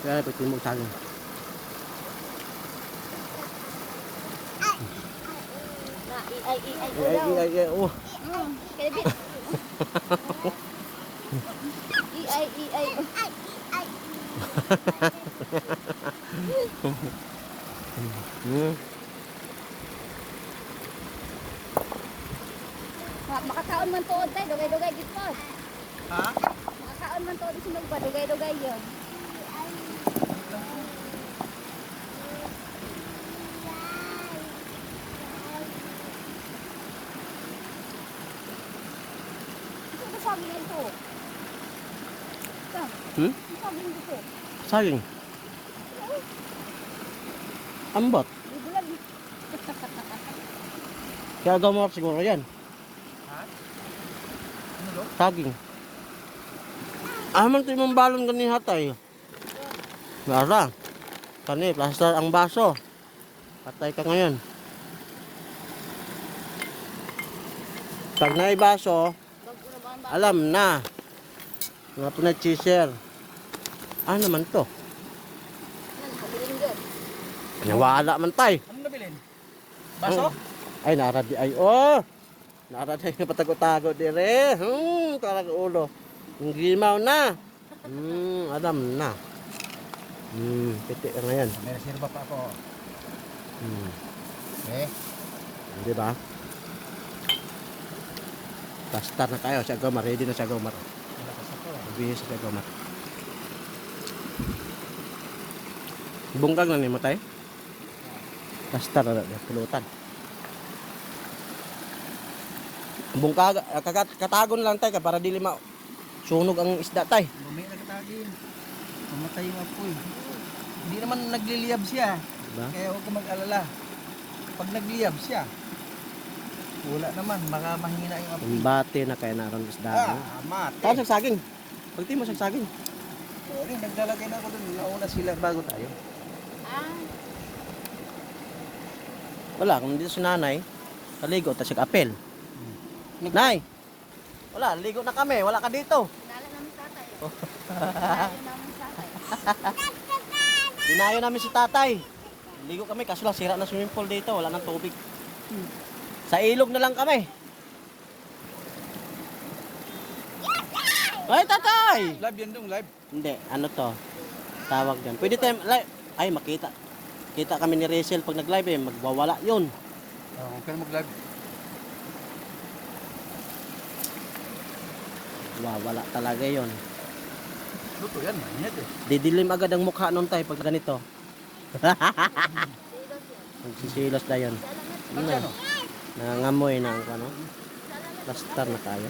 Kaya pag timog saging. Na, i ay, i ay, Ay, ay, ay, ay, oh. Ay, ay. Ma- Makakaon man tuod tayo, dugay-dugay dito. Ha? Makakaon man tuod sinog ba, dugay-dugay yun. Ito sa amin ito. Hmm? sa amin ito. Saging. Ambot. Bibulag. Kaya gamot siguro yan. Ha? Ano do? Saging. Aman ito yung balon gani hatay. Nara. Kani, plaster ang baso. Patay ka ngayon. Pag na alam na. Nga po na cheeser. Ah naman to. Pabiling good. Nawala man tay. Anong nabilin? Baso? Ay, nara di ay. Oh! Nara di ay patago-tago dire. Hmm, talaga ulo. Ang gimaw na. Hmm, alam na. Hmm, piti ka ngayon. May reserva pa ako. Hmm, Eh, di ba? Basta na kayo, siya gomar. Ready na siya gomar. Bihis siya gomar. Bungkag na ni mo tay? Basta na na, pulutan. Bungkag, ah, kagat, katagon lang tay ka para dili ma sunog ang isda tay. Bumi na katagin. Mamatay yung apoy. Hindi naman nagliliyab siya. Diba? Kaya huwag ka mag-alala. Pag nagliyab siya, wala naman. Baka mahina yung apoy. Bate na kaya naroon isda. Ah, no? mate. Tawag sa saging. Pagti mo sa saging. Sorry, naglalagay na ako dun. Nauna sila bago tayo. Ah, Wala, kung dito si nanay, kaligo, tapos apel. Nay! Wala, ligo na kami, wala ka dito. nala namin tatay. Nala namin tatay. Dinayo namin si tatay. Ligo kami, kaso lang sira na swimming pool dito, wala nang tubig. Sa ilog na lang kami. Ay, tatay! Live yan dong, live. Hindi, ano to? Tawag dyan. Pwede tayo, live. Ay, makita. Kita kami ni Rachel pag nag-live eh, magwawala yun. Oh, okay na mag-live. Wawala talaga yun. Luto yan, mainit eh. Didilim agad ang mukha nun tayo pag ganito. Magsisilos na yun. Magkano? Nangangamoy na ang ano. Plaster na tayo.